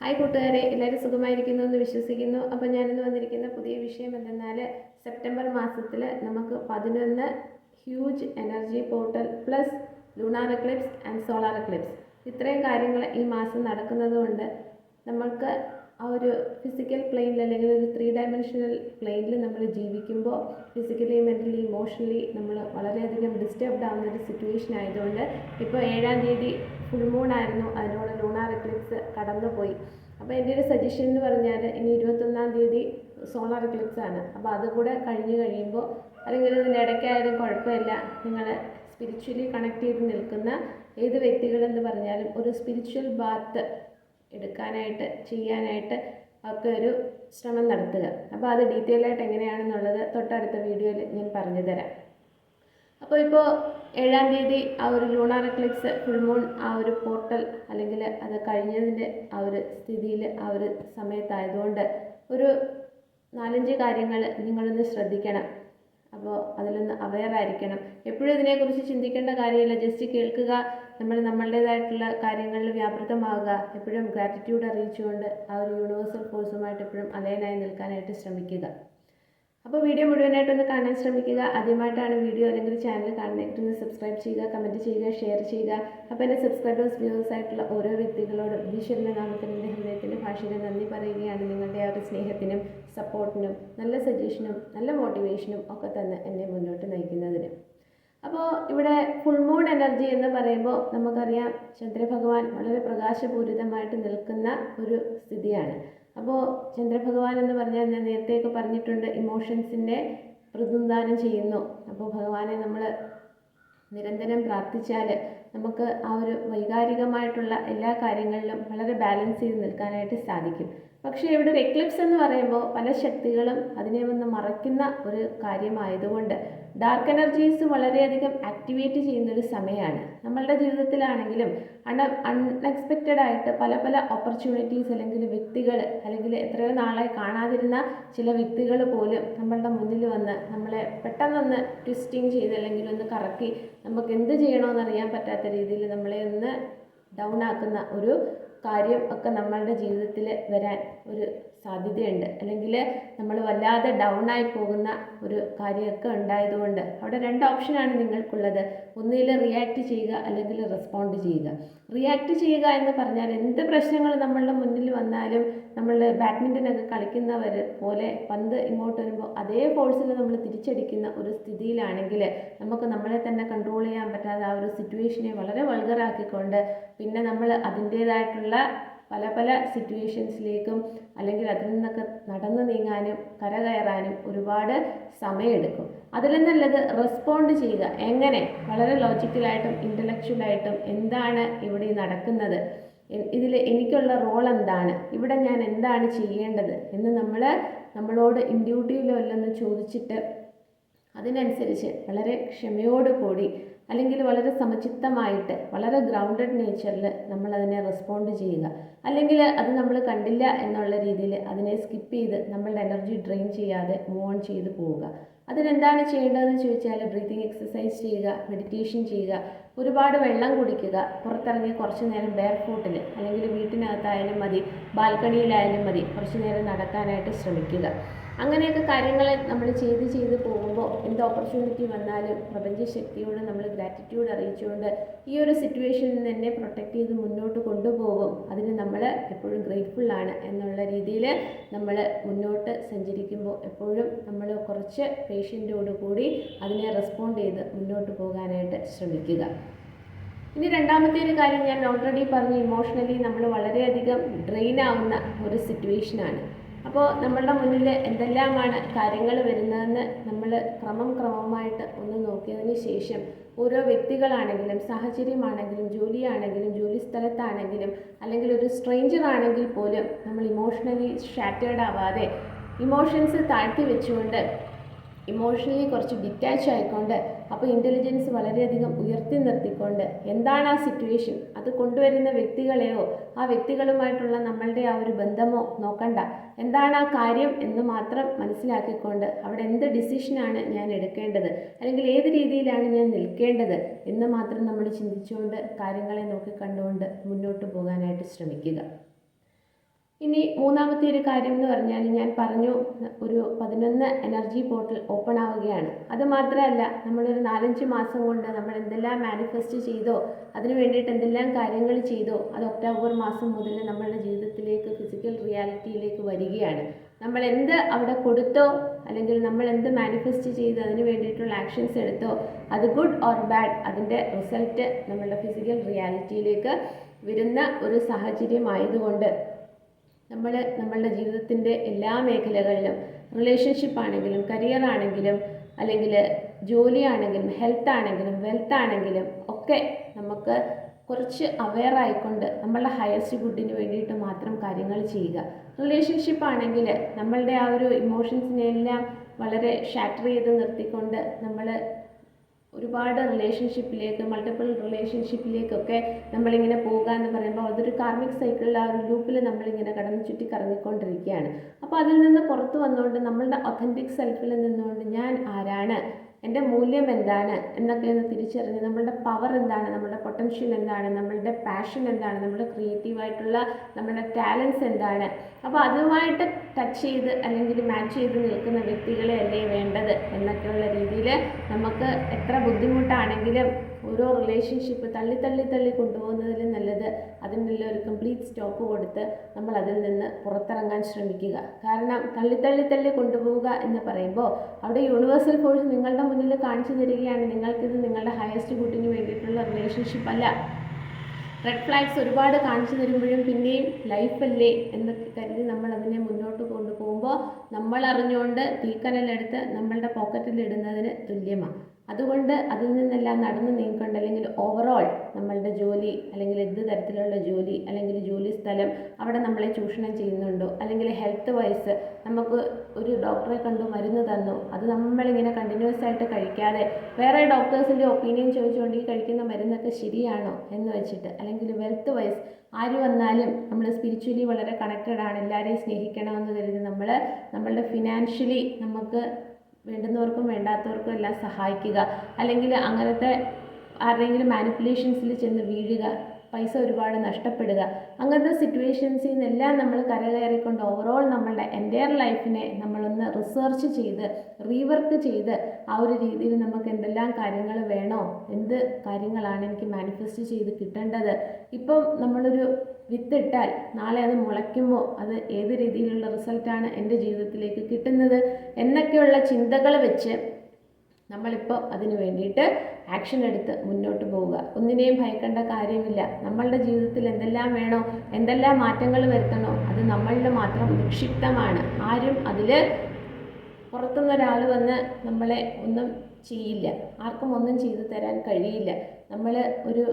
Hi കൂട്ടുകാരെ എല്ലാവരും സുഖമായിരിക്കുന്നു എന്ന് വിശ്വസിക്കുന്നു. അപ്പോൾ ഞാനിന്ന് വന്നിരിക്കുന്ന പുതിയ വിഷയം എന്തെന്നാൽ സെപ്റ്റംബർ മാസത്തിൽ നമുക്ക് പതിനൊന്ന് huge energy portal plus lunar eclipse and solar eclipse. ഇത്രയും കാര്യങ്ങൾ ഈ മാസം നടക്കുന്നതുകൊണ്ട് നമ്മൾക്ക് ആ ഒരു ഫിസിക്കൽ പ്ലെയിനിൽ അല്ലെങ്കിൽ ഒരു ത്രീ ഡയമെൻഷണൽ പ്ലെയിനിൽ നമ്മൾ ജീവിക്കുമ്പോൾ ഫിസിക്കലി മെന്റലി ഇമോഷണലി നമ്മൾ വളരെയധികം ഡിസ്റ്റർബ്ഡ് ആവുന്ന ഒരു സിറ്റുവേഷൻ ആയതുകൊണ്ട് ഇപ്പോൾ ഏഴാം തീയതി ഫുൾ മൂൺ ആയിരുന്നു. അതിനോട് ലൂണാർ എക്ലിപ്സ് കടന്നുപോയി. അപ്പോൾ എന്റെ ഒരു സജഷൻ എന്ന് പറഞ്ഞാൽ ഇനി ഇരുപത്തൊന്നാം തീയതി സോളാർ എക്ലിപ്സ് ആണ്. അപ്പോൾ അതുകൂടെ കഴിഞ്ഞ് കഴിയുമ്പോൾ അല്ലെങ്കിൽ ഇതിന്റെ ഇടയ്ക്കായാലും കുഴപ്പമില്ല. നിങ്ങൾ സ്പിരിച്വലി കണക്ട് ചെയ്ത് നിൽക്കുന്ന ഏത് വ്യക്തികളെന്ന് പറഞ്ഞാലും ഒരു സ്പിരിച്വൽ ബാത്ത് എടുക്കാനായിട്ട് ചെയ്യാനായിട്ട് ഒക്കെ ഒരു ശ്രമം നടത്തുക. അപ്പോൾ അത് ഡീറ്റെയിൽ ആയിട്ട് എങ്ങനെയാണെന്നുള്ളത് തൊട്ടടുത്ത വീഡിയോയിൽ ഞാൻ പറഞ്ഞു തരാം. അപ്പോൾ ഇപ്പോൾ ഏഴാം തീയതി ആ ഒരു ലൂണാർ എക്ലിപ്സ് ഫുൾമൂൺ ആ ഒരു പോർട്ടൽ അല്ലെങ്കിൽ അത് കഴിഞ്ഞതിന്റെ ആ ഒരു സ്ഥിതിയിൽ ആ ഒരു സമയത്തായതുകൊണ്ട് ഒരു നാലഞ്ച് കാര്യങ്ങൾ നിങ്ങളൊന്ന് ശ്രദ്ധിക്കണം. അപ്പോൾ അതിലൊന്ന് അവെയർ ആയിരിക്കണം. എപ്പോഴും ഇതിനെക്കുറിച്ച് ചിന്തിക്കേണ്ട കാര്യമില്ല. ജസ്റ്റ് കേൾക്കുക നമ്മൾ നമ്മളുടേതായിട്ടുള്ള കാര്യങ്ങളിൽ വ്യാപൃതമാകുക എപ്പോഴും ഗ്രാറ്റിറ്റ്യൂഡ് അറിയിച്ചുകൊണ്ട് ആ ഒരു യൂണിവേഴ്സൽ ഫോഴ്സുമായിട്ട് എപ്പോഴും അലയനായി നിൽക്കാനായിട്ട് ശ്രമിക്കുക. അപ്പോൾ വീഡിയോ മുഴുവനായിട്ടൊന്ന് കാണാൻ ശ്രമിക്കുക. ആദ്യമായിട്ടാണ് വീഡിയോ അല്ലെങ്കിൽ ചാനൽ കാണുന്നതെങ്കിൽ ഒന്ന് സബ്സ്ക്രൈബ് ചെയ്യുക കമന്റ് ചെയ്യുക ഷെയർ ചെയ്യുക. അപ്പോൾ എന്റെ സബ്സ്ക്രൈബേഴ്സ് വ്യൂവേഴ്സ് ആയിട്ടുള്ള ഓരോ വ്യക്തികളോടും ഈശ്വരന്റെ നാമത്തിൽ എന്റെ ഹൃദയത്തിന്റെ ഭാഷയിൽ നന്ദി പറയുകയാണ്. നിങ്ങളുടെ ആ ഒരു സ്നേഹത്തിനും സപ്പോർട്ടിനും നല്ല സജഷനും നല്ല മോട്ടിവേഷനും ഒക്കെ തന്നെ എന്നെ മുന്നോട്ട് നയിക്കുന്നതിന്. അപ്പോൾ ഇവിടെ ഫുൾ മൂൺ എനർജി എന്ന് പറയുമ്പോൾ നമുക്കറിയാം ചന്ദ്രഭഗവാൻ വളരെ പ്രകാശപൂരിതമായിട്ട് നിൽക്കുന്ന ഒരു സ്ഥിതിയാണ്. അപ്പോൾ ചന്ദ്രഭഗവാൻ എന്ന് പറഞ്ഞാൽ ഞാൻ നേരത്തെയൊക്കെ പറഞ്ഞിട്ടുണ്ട് ഇമോഷൻസിന്റെ പ്രതിനിധാനം ചെയ്യുന്നു. അപ്പോൾ ഭഗവാനെ നമ്മൾ നിരന്തരം പ്രാർത്ഥിച്ചാൽ നമുക്ക് ആ ഒരു വൈകാരികമായിട്ടുള്ള എല്ലാ കാര്യങ്ങളിലും വളരെ ബാലൻസ് ചെയ്ത് നിൽക്കാനായിട്ട് സാധിക്കും. പക്ഷേ ഇവിടെ ഒരു എക്ലിപ്സ് എന്ന് പറയുമ്പോൾ പല ശക്തികളും അതിനെ വന്ന് മറയ്ക്കുന്ന ഒരു കാര്യമായതുകൊണ്ട് ഡാർക്ക് എനർജീസ് വളരെയധികം ആക്ടിവേറ്റ് ചെയ്യുന്ന ഒരു സമയമാണ്. നമ്മളുടെ ജീവിതത്തിലാണെങ്കിലും അൺ അൺഎക്സ്പെക്റ്റഡ് ആയിട്ട് പല പല ഓപ്പർച്യൂണിറ്റീസ് അല്ലെങ്കിൽ വ്യക്തികൾ അല്ലെങ്കിൽ എത്രയോ നാളെ കാണാതിരുന്ന ചില വ്യക്തികൾ പോലും നമ്മളുടെ മുന്നിൽ വന്ന് നമ്മളെ പെട്ടെന്നൊന്ന് ട്വിസ്റ്റിങ് ചെയ്ത് അല്ലെങ്കിൽ ഒന്ന് കറക്കി നമുക്ക് എന്ത് ചെയ്യണമെന്ന് അറിയാൻ പറ്റാത്ത രീതിയിൽ നമ്മളെ ഒന്ന് ഡൗൺ ആക്കുന്ന ഒരു കാര്യം ഒക്കെ നമ്മളുടെ ജീവിതത്തിൽ വരാൻ ഒരു സാധ്യതയുണ്ട്. അല്ലെങ്കിൽ നമ്മൾ വല്ലാതെ ഡൗൺ ആയി പോകുന്ന ഒരു കാര്യമൊക്കെ ഉണ്ടായതുകൊണ്ട് അവിടെ രണ്ട് ഓപ്ഷനാണ് നിങ്ങൾക്കുള്ളത്. ഒന്നിൽ റിയാക്ട് ചെയ്യുക അല്ലെങ്കിൽ റെസ്പോണ്ട് ചെയ്യുക. റിയാക്ട് ചെയ്യുക എന്ന് പറഞ്ഞാൽ എന്ത് പ്രശ്നങ്ങൾ നമ്മളുടെ മുന്നിൽ വന്നാലും നമ്മൾ ബാഡ്മിന്റനൊക്കെ കളിക്കുന്നവർ പോലെ പന്ത് ഇങ്ങോട്ട് വരുമ്പോൾ അതേ ഫോഴ്സിൽ നമ്മൾ തിരിച്ചടിക്കുന്ന ഒരു സ്ഥിതിയിലാണെങ്കിൽ നമുക്ക് നമ്മളെ തന്നെ കൺട്രോൾ ചെയ്യാൻ പറ്റാതെ ആ ഒരു സിറ്റുവേഷനെ വളരെ വൾഗറാക്കിക്കൊണ്ട് പിന്നെ നമ്മൾ അതിന്റേതായിട്ടുള്ള പല പല സിറ്റുവേഷൻസിലേക്കും അല്ലെങ്കിൽ അതിൽ നിന്നൊക്കെ നടന്നു നീങ്ങാനും കരകയറാനും ഒരുപാട് സമയമെടുക്കും. അതിൽ നല്ലത് റെസ്പോണ്ട് ചെയ്യുക. എങ്ങനെ? വളരെ ലോജിക്കലായിട്ടും ഇന്റലക്ച്വലായിട്ടും എന്താണ് ഇവിടെ നടക്കുന്നത്? ഇതിൽ എനിക്കുള്ള റോൾ എന്താണ്? ഇവിടെ ഞാൻ എന്താണ് ചെയ്യേണ്ടത്? എന്ന് നമ്മൾ നമ്മളോട് ഇൻഡ്യൂട്ടീവ് ലെവലിലൊന്ന് ചോദിച്ചിട്ട് അതിനനുസരിച്ച് വളരെ ക്ഷമയോടുകൂടി അല്ലെങ്കിൽ വളരെ സമചിത്തമായിട്ട് വളരെ ഗ്രൗണ്ടഡ് നേച്ചറിൽ നമ്മൾ അതിനെ റെസ്പോണ്ട് ചെയ്യുക. അല്ലെങ്കിൽ അത് നമ്മൾ കണ്ടില്ല എന്നുള്ള രീതിയിൽ അതിനെ സ്കിപ്പ് ചെയ്ത് നമ്മളുടെ എനർജി ഡ്രെയിൻ ചെയ്യാതെ മൂവ് ഓൺ ചെയ്ത് പോവുക. അതിനെന്താണ് ചെയ്യേണ്ടതെന്ന് ചോദിച്ചാൽ ബ്രീത്തിങ് എക്സസൈസ് ചെയ്യുക മെഡിറ്റേഷൻ ചെയ്യുക ഒരുപാട് വെള്ളം കുടിക്കുക പുറത്തിറങ്ങി കുറച്ച് നേരം ബെയർ ഫൂട്ടിൽ അല്ലെങ്കിൽ വീട്ടിനകത്തായാലും മതി ബാൽക്കണിയിലായാലും മതി കുറച്ച് നേരം നടക്കാനായിട്ട് ശ്രമിക്കുക. അങ്ങനെയൊക്കെ കാര്യങ്ങൾ നമ്മൾ ചെയ്ത് ചെയ്ത് പോകുമ്പോൾ എന്ത് ഓപ്പർച്യൂണിറ്റി വന്നാലും പ്രപഞ്ചശക്തിയോട് നമ്മൾ ഗ്രാറ്റിറ്റ്യൂഡ് അറിയിച്ചുകൊണ്ട് ഈ ഒരു സിറ്റുവേഷനിൽ നിന്ന് എന്നെ പ്രൊട്ടക്റ്റ് ചെയ്ത് മുന്നോട്ട് കൊണ്ടുപോകും. അതിന് നമ്മൾ എപ്പോഴും ഗ്രേറ്റ്ഫുൾ ആണ് എന്നുള്ള രീതിയിൽ നമ്മൾ മുന്നോട്ട് സഞ്ചരിക്കുമ്പോൾ എപ്പോഴും നമ്മൾ കുറച്ച് പേഷ്യന്റോട് കൂടി അതിനെ റെസ്പോണ്ട് ചെയ്ത് മുന്നോട്ട് പോകാനായിട്ട് ശ്രമിക്കുക. ഇനി രണ്ടാമത്തെ ഒരു കാര്യം ഞാൻ ഓൾറെഡി പറഞ്ഞു ഇമോഷണലി നമ്മൾ വളരെയധികം ഡ്രെയിൻ ആവുന്ന ഒരു സിറ്റുവേഷനാണ് അപ്പോൾ നമ്മളുടെ മുന്നിൽ എന്തെല്ലാമാണ് കാര്യങ്ങൾ വരുന്നതെന്ന് നമ്മൾ ക്രമം ക്രമമായിട്ട് ഒന്ന് നോക്കിയതിന് ശേഷം ഓരോ വ്യക്തികളാണെങ്കിലും സാഹചര്യമാണെങ്കിലും ജോലിയാണെങ്കിലും ജോലി സ്ഥലത്താണെങ്കിലും അല്ലെങ്കിൽ ഒരു സ്ട്രേഞ്ചർ ആണെങ്കിൽ പോലും നമ്മൾ ഇമോഷണലി ഷാറ്റേർഡ് ആവാതെ ഇമോഷൻസ് താഴ്ത്തി വെച്ചുകൊണ്ട് ഇമോഷണലി കുറച്ച് ഡിറ്റാച്ച് ആയിക്കൊണ്ട് അപ്പോൾ ഇന്റലിജൻസ് വളരെയധികം ഉയർത്തി നിർത്തിക്കൊണ്ട് എന്താണ് ആ സിറ്റുവേഷൻ അത് കൊണ്ടുവരുന്ന വ്യക്തികളെയോ ആ വ്യക്തികളുമായിട്ടുള്ള നമ്മളുടെ ആ ഒരു ബന്ധമോ നോക്കണ്ട. എന്താണ് ആ കാര്യം എന്ന് മാത്രം മനസ്സിലാക്കിക്കൊണ്ട് അവിടെ എന്ത് ഡിസിഷനാണ് ഞാൻ എടുക്കേണ്ടത്? അല്ലെങ്കിൽ ഏത് രീതിയിലാണ് ഞാൻ നിൽക്കേണ്ടത് എന്ന് മാത്രം നമ്മൾ ചിന്തിച്ചുകൊണ്ട് കാര്യങ്ങളെ നോക്കി കണ്ടുകൊണ്ട് മുന്നോട്ട് പോകാനായിട്ട് ശ്രമിക്കുക. ഇനി മൂന്നാമത്തെ ഒരു കാര്യം എന്ന് പറഞ്ഞാൽ ഞാൻ പറഞ്ഞു ഒരു പതിനൊന്ന് എനർജി പോർട്ടൽ ഓപ്പൺ ആവുകയാണ്. അത് മാത്രമല്ല നമ്മളൊരു നാലഞ്ച് മാസം കൊണ്ട് നമ്മൾ എന്തെല്ലാം മാനിഫെസ്റ്റ് ചെയ്തോ അതിന് വേണ്ടിയിട്ട് എന്തെല്ലാം കാര്യങ്ങൾ ചെയ്തോ അത് ഒക്ടോബർ മാസം മുതൽ നമ്മളുടെ ജീവിതത്തിലേക്ക് ഫിസിക്കൽ റിയാലിറ്റിയിലേക്ക് വരികയാണ്. നമ്മൾ എന്ത് അവിടെ കൊടുത്തോ അല്ലെങ്കിൽ നമ്മൾ എന്ത് മാനിഫെസ്റ്റ് ചെയ്ത് അതിന് വേണ്ടിയിട്ടുള്ള ആക്ഷൻസ് എടുത്തോ അത് ഗുഡ് ഓർ ബാഡ് അതിന്റെ റിസൾട്ട് നമ്മളുടെ ഫിസിക്കൽ റിയാലിറ്റിയിലേക്ക് വരുന്ന ഒരു സാഹചര്യം ആയതുകൊണ്ട് നമ്മൾ നമ്മളുടെ ജീവിതത്തിന്റെ എല്ലാ മേഖലകളിലും റിലേഷൻഷിപ്പ് ആണെങ്കിലും കരിയർ ആണെങ്കിലും അല്ലെങ്കിൽ ജോലിയാണെങ്കിലും ഹെൽത്ത് ആണെങ്കിലും വെൽത്ത് ആണെങ്കിലും ഒക്കെ നമുക്ക് കുറച്ച് അവെയർ ആയിക്കൊണ്ട് നമ്മളുടെ ഹയസ്റ്റ് ഗുഡിന് വേണ്ടിയിട്ട് മാത്രം കാര്യങ്ങൾ ചെയ്യുക. റിലേഷൻഷിപ്പ് ആണെങ്കിൽ നമ്മളുടെ ആ ഒരു ഇമോഷൻസിനെല്ലാം വളരെ ഷാറ്റർ ചെയ്ത് നിർത്തിക്കൊണ്ട് നമ്മൾ ഒരുപാട് റിലേഷൻഷിപ്പിലേക്ക് മൾട്ടിപ്പിൾ റിലേഷൻഷിപ്പിലേക്കൊക്കെ നമ്മളിങ്ങനെ പോകുക എന്ന് പറയുമ്പോൾ അതൊരു കാർമിക് സൈക്കിളിൽ ആ ഒരു ലൂപ്പിൽ നമ്മളിങ്ങനെ കടന്ന് ചുറ്റി കറങ്ങിക്കൊണ്ടിരിക്കുകയാണ്. അപ്പോൾ അതിൽ നിന്ന് പുറത്ത് വന്നുകൊണ്ട് നമ്മളുടെ ഒത്തന്റിക് സെൽഫിൽ നിന്നുകൊണ്ട് ഞാൻ ആരാണ്? എന്റെ മൂല്യം എന്താണ് എന്നൊക്കെ ഒന്ന് തിരിച്ചറിഞ്ഞ് നമ്മളുടെ പവർ എന്താണ് നമ്മളുടെ പൊട്ടൻഷ്യൽ എന്താണ് നമ്മളുടെ പാഷൻ എന്താണ് നമ്മുടെ ക്രിയേറ്റീവായിട്ടുള്ള നമ്മുടെ ടാലൻസ് എന്താണ്. അപ്പോൾ അതുമായിട്ട് ടച്ച് ചെയ്ത് അല്ലെങ്കിൽ മാച്ച് ചെയ്ത് നിൽക്കുന്ന വ്യക്തികളെ അല്ലേ വേണ്ടത് എന്നൊക്കെയുള്ള രീതിയിൽ നമുക്ക് എത്ര ബുദ്ധിമുട്ടാണെങ്കിലും ഓരോ റിലേഷൻഷിപ്പ് തള്ളി തള്ളി തള്ളി കൊണ്ടുപോകുന്നതിൽ നല്ലത് അതിനുള്ള ഒരു കംപ്ലീറ്റ് സ്റ്റോപ്പ് കൊടുത്ത് നമ്മൾ അതിൽ നിന്ന് പുറത്തിറങ്ങാൻ ശ്രമിക്കുക. കാരണം തള്ളി തള്ളി തള്ളി കൊണ്ടുപോവുക എന്ന് പറയുമ്പോൾ അവിടെ യൂണിവേഴ്സൽ ഫോഴ്സ് നിങ്ങളുടെ മുന്നിൽ കാണിച്ചു തരികയാണ്. നിങ്ങൾക്കിത് നിങ്ങളുടെ ഹയസ്റ്റ് ഗുഡിന് വേണ്ടിയിട്ടുള്ള റിലേഷൻഷിപ്പ് അല്ല. റെഡ് ഫ്ലാഗ്സ് ഒരുപാട് കാണിച്ചു തരുമ്പോഴും പിന്നെയും ലൈഫല്ലേ എന്ന് കരുതി നമ്മൾ അതിനെ മുന്നോട്ട് കൊണ്ടുപോകുമ്പോൾ നമ്മൾ അറിഞ്ഞുകൊണ്ട് തീക്കനലെടുത്ത് നമ്മളുടെ പോക്കറ്റിൽ ഇടുന്നതിന് തുല്യമാണ്. അതുകൊണ്ട് അതിൽ നിന്നെല്ലാം നടന്നു നീങ്ങിക്കൊണ്ട് അല്ലെങ്കിൽ ഓവറോൾ നമ്മളുടെ ജോലി അല്ലെങ്കിൽ എന്ത് തരത്തിലുള്ള ജോലി അല്ലെങ്കിൽ ജോലി സ്ഥലം അവിടെ നമ്മളെ ചൂഷണം ചെയ്യുന്നുണ്ടോ അല്ലെങ്കിൽ ഹെൽത്ത് വൈസ് നമുക്ക് ഒരു ഡോക്ടറെ കണ്ടു മരുന്ന് തന്നു. അത് നമ്മളിങ്ങനെ കണ്ടിന്യൂസ് ആയിട്ട് കഴിക്കാതെ വേറെ ഡോക്ടേഴ്സിന്റെ ഒപ്പീനിയൻ ചോദിച്ചുകൊണ്ട് ഈ കഴിക്കുന്ന മരുന്നൊക്കെ ശരിയാണോ എന്ന് വെച്ചിട്ട് അല്ലെങ്കിൽ വെൽത്ത് വൈസ് ആര് വന്നാലും നമ്മൾ സ്പിരിച്വലി വളരെ കണക്റ്റഡ് ആണ്. എല്ലാവരെയും സ്നേഹിക്കണമെന്ന് കരുതി നമ്മൾ നമ്മളുടെ ഫിനാൻഷ്യലി നമുക്ക് വേണ്ടുന്നവർക്കും വേണ്ടാത്തവർക്കും എല്ലാം സഹായിക്കുക. അല്ലെങ്കിൽ അങ്ങനത്തെ ആരുടെയെങ്കിലും മാനിപ്പുലേഷൻസിൽ ചെന്ന് വീഴുക പൈസ ഒരുപാട് നഷ്ടപ്പെടുക. അങ്ങനത്തെ സിറ്റുവേഷൻസിൽ നിന്നെല്ലാം നമ്മൾ കരകയറിക്കൊണ്ട് ഓവറോൾ നമ്മളുടെ എന്റയർ ലൈഫിനെ നമ്മളൊന്ന് റിസർച്ച് ചെയ്ത് റീവർക്ക് ചെയ്ത് ആ ഒരു രീതിയിൽ നമുക്ക് എന്തെല്ലാം കാര്യങ്ങൾ വേണോ എന്ത് കാര്യങ്ങളാണ് എനിക്ക് മാനിഫെസ്റ്റ് ചെയ്ത് കിട്ടേണ്ടത്. ഇപ്പം നമ്മളൊരു വിത്തിട്ടാൽ നാളെ അത് മുളയ്ക്കുമ്പോൾ അത് ഏത് രീതിയിലുള്ള റിസൾട്ടാണ് എന്റെ ജീവിതത്തിലേക്ക് കിട്ടുന്നത് എന്നൊക്കെയുള്ള ചിന്തകൾ വെച്ച് നമ്മളിപ്പോൾ അതിന് വേണ്ടിയിട്ട് ആക്ഷൻ എടുത്ത് മുന്നോട്ട് പോവുക. ഒന്നിനെയും ഭയക്കേണ്ട കാര്യമില്ല. നമ്മളുടെ ജീവിതത്തിൽ എന്തെല്ലാം വേണോ എന്തെല്ലാം മാറ്റങ്ങൾ വരുത്തണോ അത് നമ്മളുടെ മാത്രം നിക്ഷിപ്തമാണ്. ആരും അതിൽ പുറത്തുനിന്ന് ഒരാൾ വന്ന് നമ്മളെ ഒന്നും ചെയ്യില്ല. ആർക്കും ഒന്നും ചെയ്തു തരാൻ കഴിയില്ല. നമ്മൾ ഒരു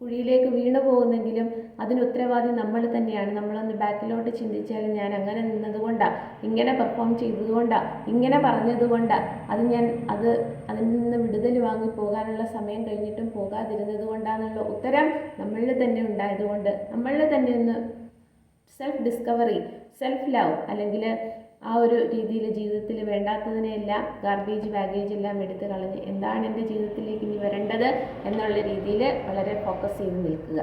കുഴിയിലേക്ക് വീണു പോകുന്നെങ്കിലും അതിന് ഉത്തരവാദി നമ്മൾ തന്നെയാണ്. നമ്മളൊന്ന് ബാക്കിലോട്ട് ചിന്തിച്ചാൽ ഞാൻ അങ്ങനെ നിന്നതുകൊണ്ടാണ് ഇങ്ങനെ പെർഫോം ചെയ്തതുകൊണ്ടാണ് ഇങ്ങനെ പറഞ്ഞതുകൊണ്ടാണ് അത് ഞാൻ അത് അതിൽ നിന്ന് വിടുതൽ വാങ്ങി പോകാനുള്ള സമയം കഴിഞ്ഞിട്ടും പോകാതിരുന്നത് കൊണ്ടാണെന്നുള്ള ഉത്തരം നമ്മളിൽ തന്നെ ഉണ്ടായതുകൊണ്ട് നമ്മളിൽ തന്നെ ഒന്ന് സെൽഫ് ഡിസ്കവറി സെൽഫ് ലവ് അല്ലെങ്കിൽ ആ ഒരു രീതിയിൽ ജീവിതത്തിൽ വേണ്ടാത്തതിനെല്ലാം ഗാർബേജ് ബാഗേജ് എല്ലാം എടുത്ത് കളഞ്ഞ് എന്താണ് എന്റെ ജീവിതത്തിലേക്ക് ഇനി വരേണ്ടത് എന്നുള്ള രീതിയിൽ വളരെ ഫോക്കസ് ചെയ്ത് നിൽക്കുക.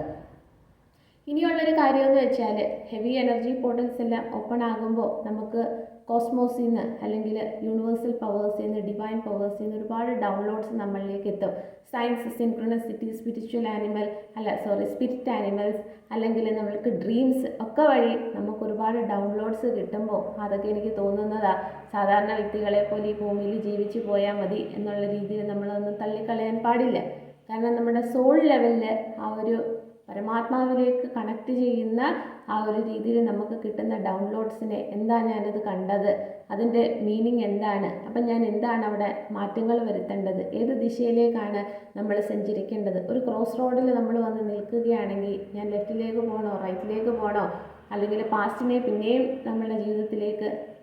ഇനിയുള്ളൊരു കാര്യമെന്ന് വെച്ചാൽ ഹെവി എനർജി പോർട്ടൽസ് എല്ലാം ഓപ്പൺ ആകുമ്പോൾ നമുക്ക് കോസ്മോസിൽ നിന്ന് അല്ലെങ്കിൽ യൂണിവേഴ്സൽ പവേഴ്സിൽ നിന്ന് ഡിവൈൻ പവേഴ്സിൽ നിന്ന് ഒരുപാട് ഡൗൺലോഡ്സ് നമ്മളിലേക്ക് എത്തും. സയൻസ് സിൻക്രണസിറ്റി സ്പിരിച്വൽ ആനിമൽ അല്ല സോറി സ്പിരിറ്റ് ആനിമൽസ് അല്ലെങ്കിൽ നമ്മൾക്ക് ഡ്രീംസ് ഒക്കെ വഴി നമുക്ക് ഒരുപാട് ഡൗൺലോഡ്സ് കിട്ടുമ്പോൾ അതൊക്കെ എനിക്ക് തോന്നുന്നതാണ് സാധാരണ വ്യക്തികളെ പോലെ ഈ ഭൂമിയിൽ ജീവിച്ചു പോയാൽ മതി എന്നുള്ള രീതിയിൽ നമ്മളൊന്നും തള്ളിക്കളയാൻ പാടില്ല. കാരണം നമ്മുടെ സോൾ ലെവലിൽ ആ ഒരു പരമാത്മാവിലേക്ക് കണക്ട് ചെയ്യുന്ന ആ ഒരു രീതിയിൽ നമുക്ക് കിട്ടുന്ന ഡൗൺലോഡ്സിനെ എന്താ ഞാനത് കണ്ടത്? അതിന്റെ മീനിങ് എന്താണ്? അപ്പം ഞാൻ എന്താണ് അവിടെ മാറ്റങ്ങൾ വരുത്തേണ്ടത്? ഏത് ദിശയിലേക്കാണ് നമ്മൾ സഞ്ചരിക്കേണ്ടത്? ഒരു ക്രോസ് റോഡിൽ നമ്മൾ വന്ന് നിൽക്കുകയാണെങ്കിൽ ഞാൻ ലെഫ്റ്റിലേക്ക് പോകണോ? റൈറ്റിലേക്ക് പോകണോ? അല്ലെങ്കിൽ പാസ്റ്റിനെ പിന്നെയും നമ്മുടെ ജീവിതത്തിലേക്ക്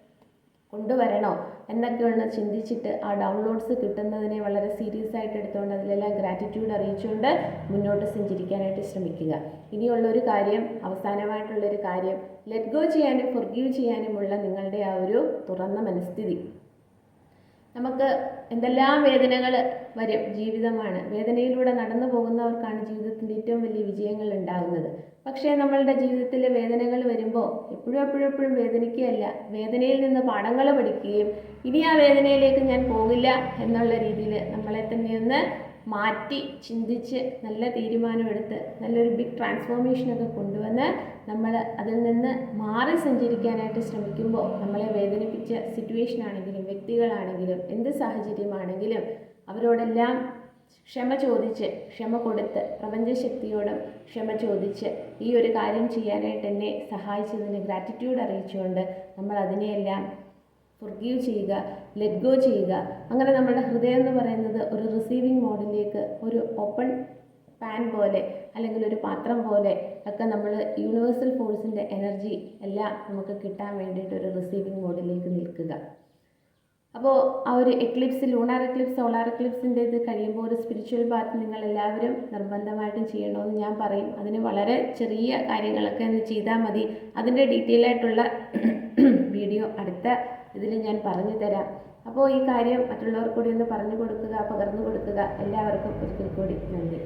കൊണ്ടുവരണോ എന്നൊക്കെയുള്ള ചിന്തിച്ചിട്ട് ആ ഡൗൺലോഡ്സ് കിട്ടുന്നതിനെ വളരെ സീരിയസ് ആയിട്ട് എടുത്തുകൊണ്ട് അതിലെല്ലാം ഗ്രാറ്റിറ്റ്യൂഡ് അറിയിച്ചുകൊണ്ട് മുന്നോട്ട് സഞ്ചരിക്കാനായിട്ട് ശ്രമിക്കുക. ഇനിയുള്ളൊരു കാര്യം അവസാനമായിട്ടുള്ളൊരു കാര്യം ലെറ്റ് ഗോ ചെയ്യാനും ഫൊർഗീവ് ചെയ്യാനുമുള്ള നിങ്ങളുടെ ആ ഒരു തുറന്ന മനസ്ഥിതി. നമുക്ക് എന്തെല്ലാം വേദനകൾ വരും ജീവിതമാണ്. വേദനയിലൂടെ നടന്നു പോകുന്നവർക്കാണ് ജീവിതത്തിന്റെ ഏറ്റവും വലിയ വിജയങ്ങൾ ഉണ്ടാകുന്നത്. പക്ഷേ നമ്മളുടെ ജീവിതത്തിലെ വേദനകൾ വരുമ്പോൾ എപ്പോഴും എപ്പോഴും എപ്പോഴും വേദനിക്കുകയല്ല. വേദനയിൽ നിന്ന് പാഠങ്ങൾ പഠിക്കുകയും ഇനി ആ വേദനയിലേക്ക് ഞാൻ പോകില്ല എന്നുള്ള രീതിയിൽ നമ്മളെ തന്നെ ഒന്ന് മാറ്റി ചിന്തിച്ച് നല്ല തീരുമാനമെടുത്ത് നല്ലൊരു ബിഗ് ട്രാൻസ്ഫോർമേഷനൊക്കെ കൊണ്ടുവന്ന് നമ്മൾ അതിൽ നിന്ന് മാറി സഞ്ചരിക്കാനായിട്ട് ശ്രമിക്കുമ്പോൾ നമ്മളെ വേദനിപ്പിച്ച സിറ്റുവേഷൻ ആണെങ്കിലും വ്യക്തികളാണെങ്കിലും എന്ത് സാഹചര്യമാണെങ്കിലും അവരോടെല്ലാം ക്ഷമ ചോദിച്ച് ക്ഷമ കൊടുത്ത് പ്രപഞ്ചശക്തിയോടും ക്ഷമ ചോദിച്ച് ഈ ഒരു കാര്യം ചെയ്യാനായിട്ട് എന്നെ സഹായിച്ചതിന് ഗ്രാറ്റിറ്റ്യൂഡ് അറിയിച്ചുകൊണ്ട് നമ്മൾ അതിനെയെല്ലാം ഫൊർഗീവ് ചെയ്യുക ലെറ്റ് ഗോ ചെയ്യുക. അങ്ങനെ നമ്മുടെ ഹൃദയം എന്ന് പറയുന്നത് ഒരു റിസീവിങ് മോഡിലേക്ക് ഒരു ഓപ്പൺ പാൻ പോലെ അല്ലെങ്കിൽ ഒരു പാത്രം പോലെ ഒക്കെ നമ്മൾ യൂണിവേഴ്സൽ ഫോഴ്സിന്റെ എനർജി എല്ലാം നമുക്ക് കിട്ടാൻ വേണ്ടിയിട്ട് ഒരു റിസീവിങ് മോഡിലേക്ക് നിൽക്കുക. അപ്പോൾ ആ ഒരു എക്ലിപ്സ് ലൂണാർ എക്ലിപ്സ് സോളാർ എക്ലിപ്സിന്റെ ഇത് കഴിയുമ്പോൾ ഒരു സ്പിരിച്വൽ പാർട്ട് നിങ്ങൾ എല്ലാവരും നിർബന്ധമായിട്ടും ചെയ്യണമെന്ന് ഞാൻ പറയും. അതിന് വളരെ ചെറിയ കാര്യങ്ങളൊക്കെ ഒന്ന് ചെയ്താൽ മതി. അതിന്റെ ഡീറ്റെയിൽ ആയിട്ടുള്ള അടുത്ത ഇതിൽ ഞാൻ പറഞ്ഞു തരാം. അപ്പോൾ ഈ കാര്യം മറ്റുള്ളവർ കൂടി ഒന്ന് പറഞ്ഞു കൊടുക്കുക പകർന്നു കൊടുക്കുക. എല്ലാവർക്കും ഒരിക്കൽ കൂടി നന്ദി.